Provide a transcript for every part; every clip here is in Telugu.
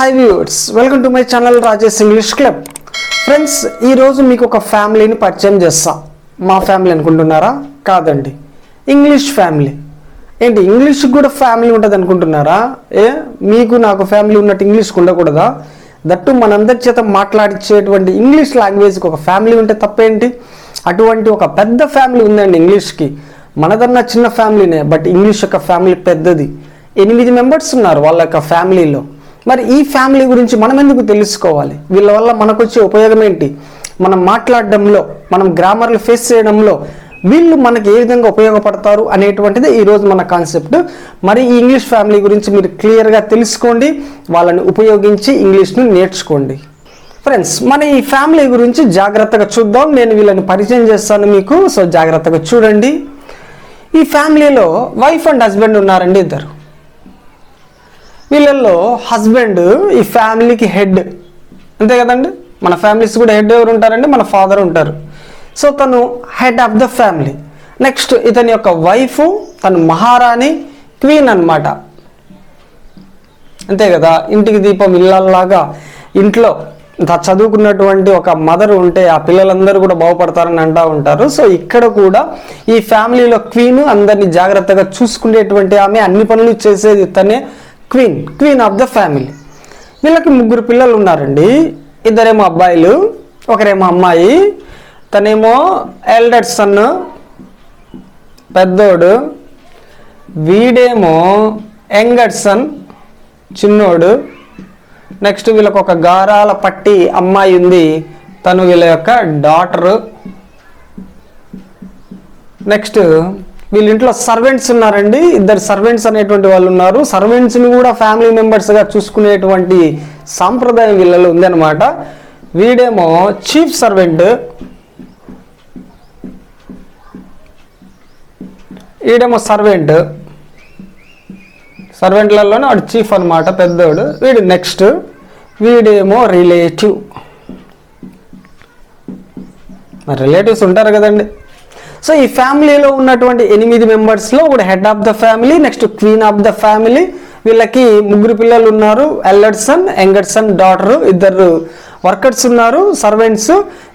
Hi viewers welcome to my channel Rajesh English club friends ఈరోజు మీకు ఒక ఫ్యామిలీని పరిచయం చేస్తా. మా ఫ్యామిలీ అనుకుంటున్నారా? కాదండి. ఇంగ్లీష్ ఫ్యామిలీ ఏంటి ఇంగ్లీష్ కూడా ఫ్యామిలీ ఉంటుంది అనుకుంటున్నారా? ఏ? మీకు నాకు ఫ్యామిలీ ఉన్నట్టు ఇంగ్లీష్కి ఉండకూడదా? దట్టు మనందరి చేత మాట్లాడించేటువంటి ఇంగ్లీష్ లాంగ్వేజ్కి ఒక ఫ్యామిలీ ఉంటే తప్పేంటి? అటువంటి ఒక పెద్ద ఫ్యామిలీ ఉందండి ఇంగ్లీష్కి మనదన్నా చిన్న ఫ్యామిలీనే బట్ ఇంగ్లీష్ యొక్క ఫ్యామిలీ పెద్దది. ఎనిమిది మెంబర్స్ ఉన్నారు వాళ్ళ యొక్క ఫ్యామిలీలో మరి ఈ ఫ్యామిలీ గురించి మనం ఎందుకు తెలుసుకోవాలి? వీళ్ళ వల్ల మనకు వచ్చే ఉపయోగం ఏంటి? మనం మాట్లాడడంలో మనం గ్రామర్లు ఫేస్ చేయడంలో వీళ్ళు మనకి ఏ విధంగా ఉపయోగపడతారు అనేటువంటిది ఈరోజు మన కాన్సెప్ట్. మరి ఈ ఇంగ్లీష్ ఫ్యామిలీ గురించి మీరు క్లియర్గా తెలుసుకోండి వాళ్ళని ఉపయోగించి ఇంగ్లీష్ను నేర్చుకోండి. ఫ్రెండ్స్ మన ఈ ఫ్యామిలీ గురించి జాగ్రత్తగా చూద్దాం నేను వీళ్ళని పరిచయం చేస్తాను మీకు. సో జాగ్రత్తగా చూడండి. ఈ ఫ్యామిలీలో వైఫ్ అండ్ హస్బెండ్ ఉన్నారండి ఇద్దరు. వీళ్ళల్లో హస్బెండ్ ఈ ఫ్యామిలీకి హెడ్ అంతే కదండి? మన ఫ్యామిలీస్ కూడా హెడ్ ఎవరు ఉంటారండి? మన ఫాదర్ ఉంటారు. సో తను head of the family next ఇతని యొక్క వైఫ్ తను మహారాణి క్వీన్ అన్నమాట. అంతే కదా? ఇంటికి దీపం ఇళ్ళల్లాగా ఇంట్లో చదువుకున్నటువంటి ఒక మదర్ ఉంటే ఆ పిల్లలందరూ కూడా బాగుపడతారని అంటూ ఉంటారు. సో ఇక్కడ కూడా ఈ ఫ్యామిలీలో క్వీన్ అందరినీ జాగ్రత్తగా చూసుకునేటువంటి ఆమె అన్ని పనులు చేసేది తనే. Queen queen of the family. వీళ్ళకి ముగ్గురు పిల్లలు ఉన్నారండి. ఇద్దరేమో అబ్బాయిలు ఒకరేమో అమ్మాయి. తనేమో ఎల్డర్ సన్ పెద్దోడు. వీడేమో యంగర్ సన్ చిన్నోడు. నెక్స్ట్ వీళ్ళకి ఒక గారాల పట్టి అమ్మాయి ఉంది. తను వీళ్ళ యొక్క డాటరు. నెక్స్ట్ వీళ్ళ ఇంట్లో సర్వెంట్స్ ఉన్నారండి. ఇద్దరు సర్వెంట్స్ అనేటువంటి వాళ్ళు ఉన్నారు. సర్వెంట్స్ని కూడా ఫ్యామిలీ మెంబర్స్గా చూసుకునేటువంటి సాంప్రదాయం వీళ్ళలో ఉందన్నమాట. వీడేమో చీఫ్ సర్వెంట్ వీడేమో సర్వెంట్ సర్వెంట్లలోనే వాడు చీఫ్ అనమాట పెద్దోడు. వీడు నెక్స్ట్ వీడేమో రిలేటివ్ రిలేటివ్స్ ఉంటారు కదండి. సో ఈ ఫ్యామిలీలో ఉన్నటువంటి ఎనిమిది మెంబర్స్లో ఒకటి head of the family next queen of the family వీళ్ళకి ముగ్గురు పిల్లలు ఉన్నారు elder son younger son daughter ఇద్దరు వర్కర్స్ ఉన్నారు servants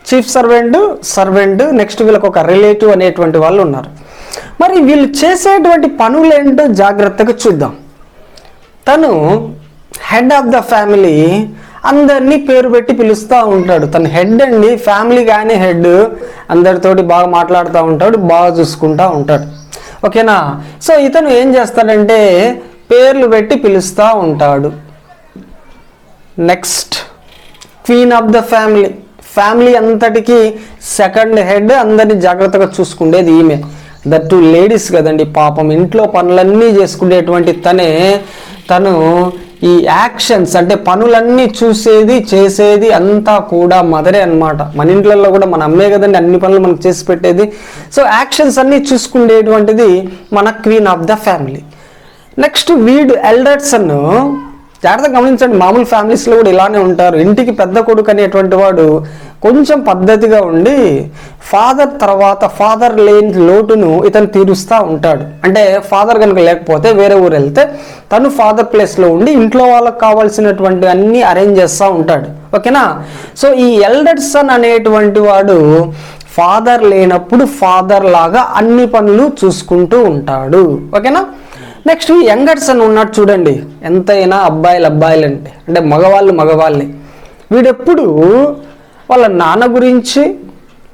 chief servant servant next వీళ్ళకి ఒక రిలేటివ్ అనేటువంటి వాళ్ళు ఉన్నారు. మరి వీళ్ళు చేసేటువంటి ఏంటో జాగ్రత్తగా చూద్దాం. తను హెడ్ ఆఫ్ ద ఫ్యామిలీ అందరినీ పేరు పెట్టి పిలుస్తూ ఉంటాడు. తన హెడ్ అండి ఫ్యామిలీ కానీ హెడ్. అందరితోటి బాగా మాట్లాడుతూ ఉంటాడు బాగా చూసుకుంటూ ఉంటాడు. ఓకేనా? సో ఇతను ఏం చేస్తాడంటే పేర్లు పెట్టి పిలుస్తూ ఉంటాడు. Next queen of the family family అంతటికి సెకండ్ హెడ్ అందరినీ జాగ్రత్తగా చూసుకునేది ఈమె. దట్ టు లేడీస్ కదండి పాపం ఇంట్లో పనులన్నీ చేసుకునేటువంటి తనే తను ఈ యాక్షన్స్ అంటే పనులన్నీ చూసేది చేసేది అంతా కూడా మదరే అన్నమాట. మన ఇంట్లో కూడా మన అమ్మే కదండి అన్ని పనులు మనకు చేసి పెట్టేది. సో యాక్షన్స్ అన్నీ చూసుకునేటువంటిది మన queen of the family. Next వీడు ఎల్డర్సన్ జాగ్రత్తగా గమనించండి మామూలు ఫ్యామిలీస్లో కూడా ఇలానే ఉంటారు. ఇంటికి పెద్ద కొడుకు అనేటువంటి వాడు కొంచెం పద్ధతిగా ఉండి ఫాదర్ తర్వాత ఫాదర్ లేని లోటును ఇతను తీరుస్తూ ఉంటాడు. అంటే ఫాదర్ కనుక లేకపోతే వేరే ఊరు వెళ్తే తను ఫాదర్ ప్లేస్లో ఉండి ఇంట్లో వాళ్ళకి కావాల్సినటువంటి అన్ని అరేంజ్ చేస్తూ ఉంటాడు. ఓకేనా? సో ఈ ఎల్డర్ సన్ అనేటువంటి వాడు ఫాదర్ లేనప్పుడు ఫాదర్ లాగా అన్ని పనులు చూసుకుంటూ ఉంటాడు. ఓకేనా? నెక్స్ట్ యంగర్ సన్ ఉన్నాడు చూడండి. ఎంతైనా అబ్బాయిలు అబ్బాయిలు అంటే అంటే మగవాళ్ళు మగవాళ్ళే. వీడెప్పుడు వాళ్ళ నాన్న గురించి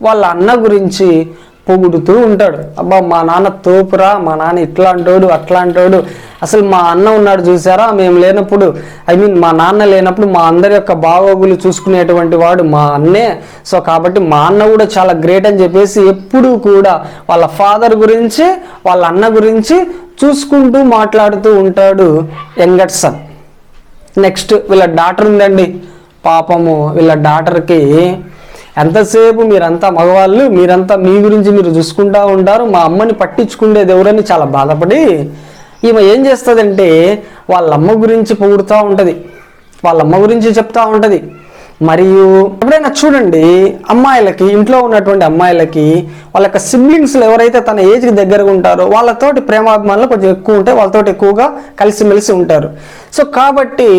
వాళ్ళ అన్న గురించి పొగుడుతూ ఉంటాడు. అబ్బా మా నాన్న తోపురా మా నాన్న ఇట్లాంటోడు అట్లాంటోడు. అసలు మా అన్న ఉన్నాడు చూసారా? మేము లేనప్పుడు ఐ మీన్ మా నాన్న లేనప్పుడు మా అందరి యొక్క బాగోగులు చూసుకునేటువంటి వాడు మా అన్నే. సో కాబట్టి మా అన్న కూడా చాలా గ్రేట్ అని చెప్పేసి ఎప్పుడూ కూడా వాళ్ళ ఫాదర్ గురించి వాళ్ళ అన్న గురించి చూసుకుంటూ మాట్లాడుతూ ఉంటాడు యంగర్ నెక్స్ట్ వీళ్ళ డాటర్ ఉందండి. పాపము వీళ్ళ డాటర్కి ఎంతసేపు మీరంతా మగవాళ్ళు మీరంతా మీ గురించి మీరు చూసుకుంటా ఉంటారు మా అమ్మని పట్టించుకునేది ఎవరని చాలా బాధపడి ఈమె ఏం చేస్తుందంటే వాళ్ళ అమ్మ గురించి పొగుడుతూ ఉంటుంది. వాళ్ళ అమ్మ గురించి చెప్తూ ఉంటుంది. మరియు ఎప్పుడైనా చూడండి అమ్మాయిలకి ఇంట్లో ఉన్నటువంటి అమ్మాయిలకి వాళ్ళ యొక్క సిబ్లింగ్స్లు ఎవరైతే తన ఏజ్కి దగ్గరగా ఉంటారో వాళ్ళతోటి ప్రేమాభిమానులు కొంచెం ఎక్కువ ఉంటే వాళ్ళతోటి ఎక్కువగా కలిసిమెలిసి ఉంటారు. సో కాబట్టి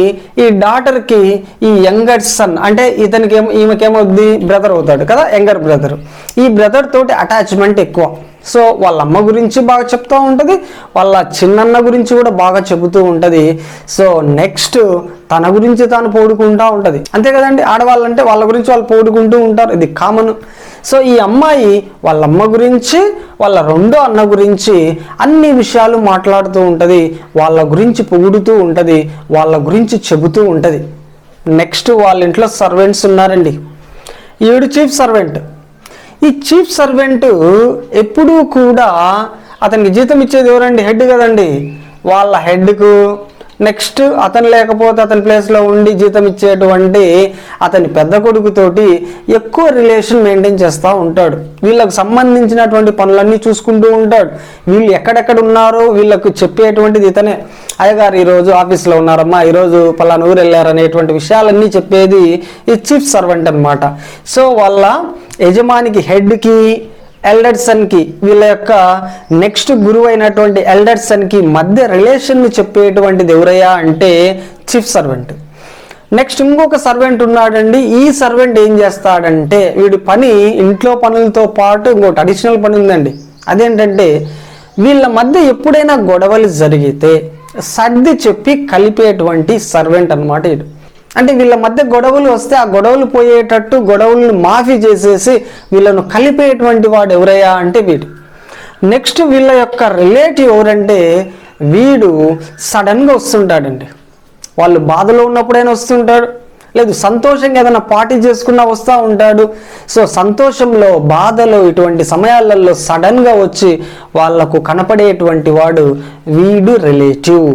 ఈ డాటర్కి ఈ యంగర్ సన్ అంటే ఇతనికి ఏమో ఈమెకేమవుద్ది బ్రదర్ అవుతాడు కదా యంగర్ బ్రదర్ ఈ బ్రదర్ తోటి అటాచ్మెంట్ ఎక్కువ. సో వాళ్ళ అమ్మ గురించి బాగా చెప్తూ ఉంటుంది వాళ్ళ చిన్నన్న గురించి కూడా బాగా చెబుతూ ఉంటుంది. సో నెక్స్ట్ తన గురించి తాను పోడుకుంటూ ఉంటుంది. అంతే కదండి ఆడవాళ్ళంటే వాళ్ళ గురించి వాళ్ళు పోడుకుంటూ ఉంటారు ఇది కామన్ సో ఈ అమ్మాయి వాళ్ళ అమ్మ గురించి వాళ్ళ రెండో అన్న గురించి అన్ని విషయాలు మాట్లాడుతూ ఉంటుంది వాళ్ళ గురించి పొగుడుతూ ఉంటుంది వాళ్ళ గురించి చెబుతూ ఉంటుంది. నెక్స్ట్ వాళ్ళ ఇంట్లో సర్వెంట్స్ ఉన్నారండి. ఈవిడు చీఫ్ సర్వెంట్ ఈ చీఫ్ సర్వెంట్ ఎప్పుడూ కూడా అతనికి జీతం ఇచ్చేది ఎవరండి? హెడ్ కదండి. వాళ్ళ హెడ్కు నెక్స్ట్ అతను లేకపోతే అతని ప్లేస్లో ఉండి జీతం ఇచ్చేటువంటి అతని పెద్ద కొడుకుతోటి ఎక్కువ రిలేషన్ మెయింటైన్ చేస్తూ ఉంటాడు. వీళ్ళకు సంబంధించినటువంటి పనులన్నీ చూసుకుంటూ ఉంటాడు. వీళ్ళు ఎక్కడెక్కడ ఉన్నారో వీళ్ళకు చెప్పేటువంటిది ఇతనే. అయ్యగారు ఈరోజు ఆఫీస్లో ఉన్నారమ్మా ఈరోజు పలానా ఊరు వెళ్ళారు అనేటువంటి విషయాలన్నీ చెప్పేది ఈ చీఫ్ సర్వెంట్ అన్నమాట. సో వాళ్ళ యజమానికి హెడ్కి ఎల్డర్సన్కి వీళ్ళ యొక్క నెక్స్ట్ గురువు అయినటువంటి ఎల్డర్సన్కి మధ్య రిలేషన్ని చెప్పేటువంటిది ఎవరయ్యా అంటే చీఫ్ సర్వెంట్. నెక్స్ట్ ఇంకొక సర్వెంట్ ఉన్నాడండి. ఈ సర్వెంట్ ఏం చేస్తాడంటే వీడి పని ఇంట్లో పనులతో పాటు ఇంకోటి అడిషనల్ పని ఉందండి. అదేంటంటే వీళ్ళ మధ్య ఎప్పుడైనా గొడవలు జరిగితే సర్ది చెప్పి కలిపేటువంటి సర్వెంట్ అన్నమాట ఇది. అంటే వీళ్ళ మధ్య గొడవలు వస్తే ఆ గొడవలు పోయేటట్టు గొడవలను మాఫీ చేసేసి వీళ్ళను కలిపేటువంటి వాడు ఎవరయ్యా అంటే వీడు. నెక్స్ట్ వీళ్ళ యొక్క రిలేటివ్ ఎవరంటే వీడు సడన్గా వస్తుంటాడండి. వాళ్ళు బాధలో ఉన్నప్పుడైనా వస్తుంటాడు లేదు సంతోషంగా ఏదైనా పార్టీ చేసుకున్నా వస్తూ ఉంటాడు. సో సంతోషంలో బాధలో ఇటువంటి సమయాలలో సడన్గా వచ్చి వాళ్ళకు కనపడేటువంటి వాడు వీడు రిలేటివ్.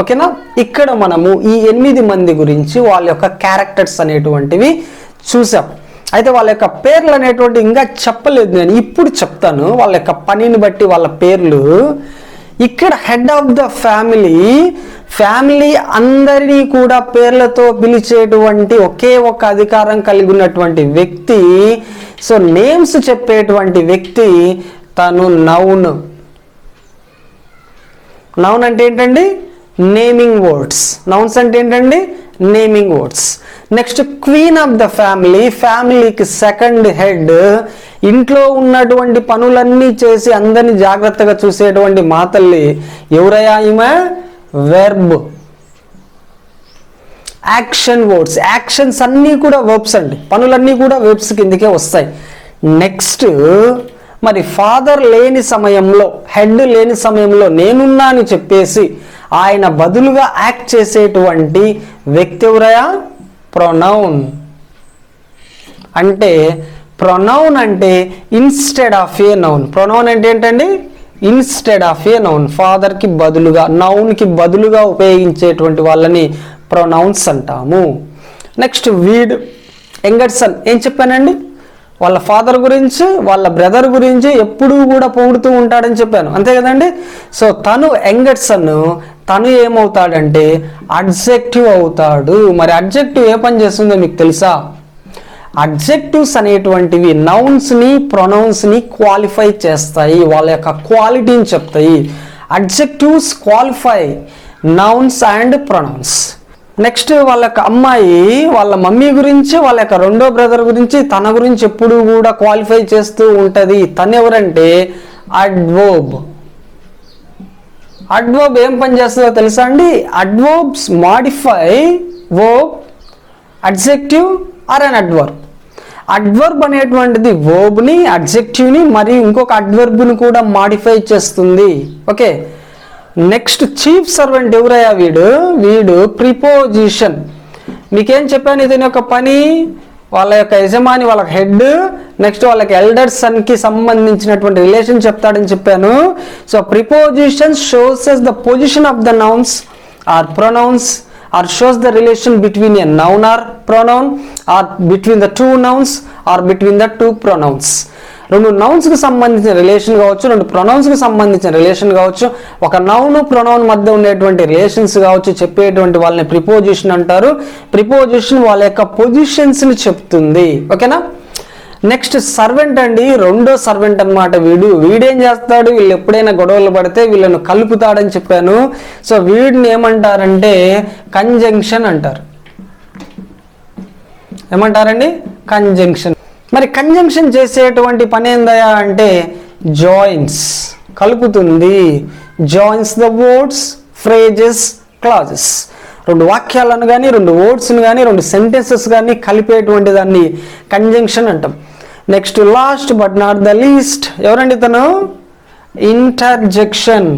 ఓకేనా? ఇక్కడ మనము ఈ ఎనిమిది మంది గురించి వాళ్ళ యొక్క క్యారెక్టర్స్ అనేటువంటివి చూసాం. అయితే వాళ్ళ యొక్క పేర్లు అనేటువంటి ఇంకా చెప్పలేదు నేను ఇప్పుడు చెప్తాను. వాళ్ళ యొక్క పనిని బట్టి వాళ్ళ పేర్లు. ఇక్కడ head of the family family అందరినీ కూడా పేర్లతో పిలిచేటువంటి ఒకే ఒక అధికారం కలిగి ఉన్నటువంటి వ్యక్తి సో నేమ్స్ చెప్పేటువంటి వ్యక్తి తను నౌన్. నౌన్ అంటే ఏంటండి? నేమింగ్ వర్డ్స్ నౌన్స్ అంటే ఏంటండి? Naming words next queen of the family ఫ్యామిలీకి సెకండ్ హెడ్ ఇంట్లో ఉన్నటువంటి పనులన్నీ చేసి అందరినీ జాగ్రత్తగా చూసేటువంటి మా తల్లి ఎవరయ్యా ఈమె? వెర్బ్ యాక్షన్ వర్డ్స్ యాక్షన్స్ అన్నీ కూడా వర్బ్స్ అండి. పనులన్నీ కూడా వెబ్స్ కిందకే వస్తాయి. నెక్స్ట్ మరి ఫాదర్ లేని సమయంలో హెడ్ లేని సమయంలో నేనున్నా అని చెప్పేసి ఆయన బదులుగా యాక్ట్ చేసేటువంటి వ్యక్తి ఎవరయా ప్రొనౌన్. అంటే ప్రొనౌన్ అంటే instead of a noun. Pronoun అంటే ఏంటండి? Instead of a noun. ఫాదర్కి బదులుగా నౌన్కి బదులుగా ఉపయోగించేటువంటి వాళ్ళని ప్రొనౌన్స్ అంటాము. నెక్స్ట్ వీడ్ ఎంగర్సన్ ఏం చెప్పానండి? వాళ్ళ ఫాదర్ గురించి వాళ్ళ బ్రదర్ గురించి ఎప్పుడూ కూడా పొగుడుతూ ఉంటాడని చెప్పాను. అంతే కదండి? సో తను ఎంగర్సన్ తను ఏమవుతాడంటే అడ్జెక్టివ్ అవుతాడు. మరి అడ్జెక్టివ్ ఏ పని చేస్తుందో మీకు తెలుసా? అడ్జెక్టివ్స్ అనేటువంటివి నౌన్స్ని ప్రొనౌన్స్ని క్వాలిఫై చేస్తాయి. వాళ్ళ యొక్క క్వాలిటీని చెప్తాయి. Adjectives qualify nouns and pronouns next వాళ్ళ యొక్క అమ్మాయి వాళ్ళ మమ్మీ గురించి వాళ్ళ యొక్క రెండో బ్రదర్ గురించి తన గురించి ఎప్పుడు కూడా క్వాలిఫై చేస్తూ ఉంటుంది. తను ఎవరంటే అడ్వోబ్ అడ్వర్బ్ ఏం పని చేస్తుందో తెలుసా అండి? Adverbs modify verb adjective or an adverb adverb అనేటువంటిది వర్బ్ని అడ్జెక్టివ్ని మరియు ఇంకొక అడ్వర్బ్ని కూడా మాడిఫై చేస్తుంది. ఓకే నెక్స్ట్ చీఫ్ సర్వెంట్ ఎవరయ్యా వీడు? వీడు ప్రిపోజిషన్ మీకేం చెప్పాను? ఇతని యొక్క పని? వాళ్ళ యొక్క యజమాని వాళ్ళ హెడ్ నెక్స్ట్ వాళ్ళకి ఎల్డర్ సన్కి సంబంధించినటువంటి రిలేషన్ చెప్తాడని చెప్పాను. So preposition shows as the position of the nouns or pronouns or shows the relation between a noun or pronoun or between the two nouns or between the two pronouns రెండు నౌన్స్కి సంబంధించిన రిలేషన్ కావచ్చు రెండు ప్రొనౌన్స్కి సంబంధించిన రిలేషన్ కావచ్చు ఒక నౌన్ ప్రొనౌన్ మధ్య ఉండేటువంటి రిలేషన్స్ కావచ్చు చెప్పేటువంటి వాళ్ళని ప్రిపోజిషన్ అంటారు. ప్రిపోజిషన్ వాళ్ళ యొక్క పొజిషన్స్ని చెప్తుంది. ఓకేనా నెక్స్ట్ సర్వెంట్ అండి రెండో సర్వెంట్ అన్నమాట వీడు. వీడేం చేస్తాడు? వీళ్ళు ఎప్పుడైనా గొడవలు పడితే వీళ్ళను కలుపుతాడని చెప్పాను. సో వీడిని ఏమంటారంటే కంజంక్షన్ అంటారు. ఏమంటారండి? కంజంక్షన్ మరి కంజంక్షన్ చేసేటువంటి పని ఏందయా అంటే జాయిన్స్ కలుపుతుంది. Joins the words phrases clauses. రెండు వాక్యాలను కానీ రెండు వర్డ్స్ని కానీ రెండు సెంటెన్సెస్ కానీ కలిపేటువంటి దాన్ని కంజంక్షన్ అంటాం. Next last but not the least. ఎవరండి తను ఇంటర్జెక్షన్.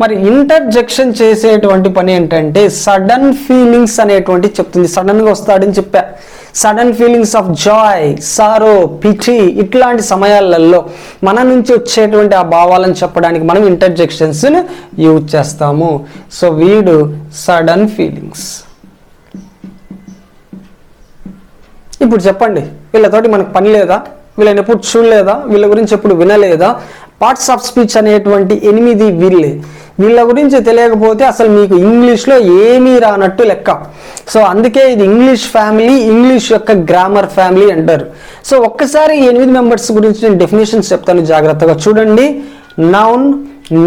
మరి ఇంటర్జెక్షన్ చేసేటువంటి పని ఏంటంటే సడన్ ఫీలింగ్స్ అనేటువంటి చెప్తుంది. సడన్గా వస్తాడని చెప్పా. Sudden feelings of joy sorrow pity ఇట్లాంటి సమయాలలో మన నుంచి వచ్చేటువంటి ఆ భావాలను చెప్పడానికి మనం ఇంటర్జెక్షన్స్ని యూజ్ చేస్తాము. సో వీడు సడన్ ఫీలింగ్స్ ఇప్పుడు చెప్పండి వీళ్ళతోటి మనకు పని లేదా? వీళ్ళని ఎప్పుడు చూడలేదా? వీళ్ళ గురించి ఎప్పుడు వినలేదా? పార్ట్స్ ఆఫ్ స్పీచ్ అనేటువంటి ఎనిమిది వీళ్ళే. వీళ్ళ గురించి తెలియకపోతే అసలు మీకు ఇంగ్లీష్లో ఏమీ రానట్టు లెక్క. సో అందుకే ఇది ఇంగ్లీష్ ఫ్యామిలీ ఇంగ్లీష్ యొక్క గ్రామర్ ఫ్యామిలీ అంటారు. సో ఒక్కసారి ఎనిమిది మెంబర్స్ గురించి నేను డెఫినేషన్స్ చెప్తాను జాగ్రత్తగా. చూడండి noun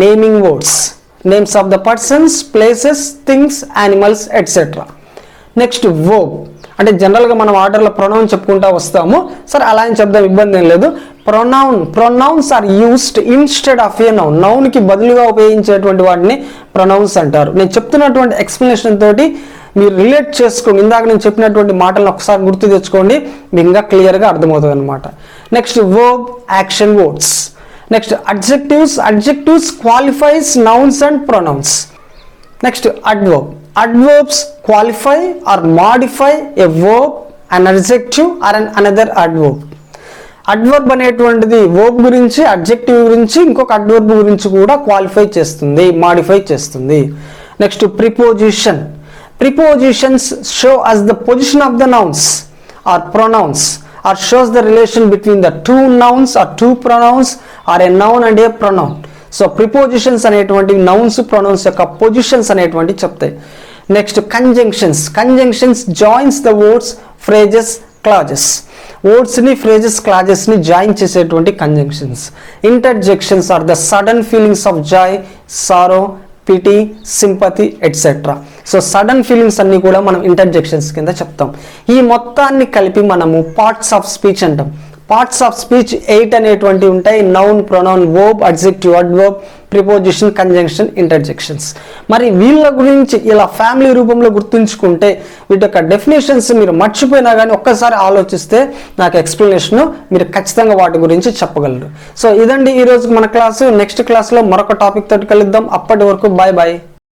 naming words names of the persons places things animals etcetera next verb అంటే జనరల్గా మనం ఆర్డర్లో ప్రొనౌన్ చెప్పుకుంటా వస్తాము. సరే అలా అని చెప్దాం ఇబ్బంది ఏం లేదు. Pronoun pronouns are used instead of a noun నౌన్కి బదులుగా ఉపయోగించేటువంటి వాటిని ప్రొనౌన్స్ అంటారు. నేను చెప్తున్నటువంటి ఎక్స్ప్లెనేషన్ తోటి మీరు రిలేట్ చేసుకోండి. ఇందాక నేను చెప్పినటువంటి మాటలను ఒకసారి గుర్తు తెచ్చుకోండి. మీకు ఇంకా క్లియర్గా అర్థమవుతుంది అనమాట next verb action words next adjectives adjectives qualifies nouns and pronouns next adverb adverbs qualify or modify a verb an adjective or an another adverb adverb అనేటువంటిది వర్బ్ గురించి అడ్జెక్టివ్ గురించి ఇంకొక అడ్వర్బ్ గురించి కూడా క్వాలిఫై చేస్తుంది మాడిఫై చేస్తుంది. Next preposition prepositions show us the position of the nouns or pronouns or shows the relation between the two nouns or two pronouns or a noun and a pronoun so prepositions అనేటువంటి నౌన్స్ ప్రొనౌన్స్ యొక్క పొజిషన్స్ అనేటువంటి చెప్తాయి. Next conjunctions conjunctions joins the words phrases clauses వర్డ్స్ని phrases క్లాజెస్ని జాయిన్ చేసేటువంటి conjunctions interjections are the sudden feelings of joy sorrow pity sympathy etcetera so sudden feelings అన్ని కూడా మనం ఇంటర్జెక్షన్స్ కింద చెప్తాం. ఈ మొత్తాన్ని కలిపి మనము పార్ట్స్ ఆఫ్ స్పీచ్ అంటాం. పార్ట్స్ ఆఫ్ స్పీచ్ ఎయిట్ అనేటువంటి ఉంటాయి. Noun pronoun verb adjective adverb preposition conjunction interjections మరి వీళ్ళ గురించి ఇలా ఫ్యామిలీ రూపంలో గుర్తుంచుకుంటే వీటి యొక్క డెఫినేషన్స్ మీరు మర్చిపోయినా కానీ ఒక్కసారి ఆలోచిస్తే నాకు ఎక్స్ప్లెనేషన్ మీరు ఖచ్చితంగా వాటి గురించి చెప్పగలరు. సో ఇదండి ఈరోజు మన క్లాసు నెక్స్ట్ క్లాస్లో మరొక టాపిక్ తోటి కలుద్దాం. అప్పటి వరకు బాయ్ బాయ్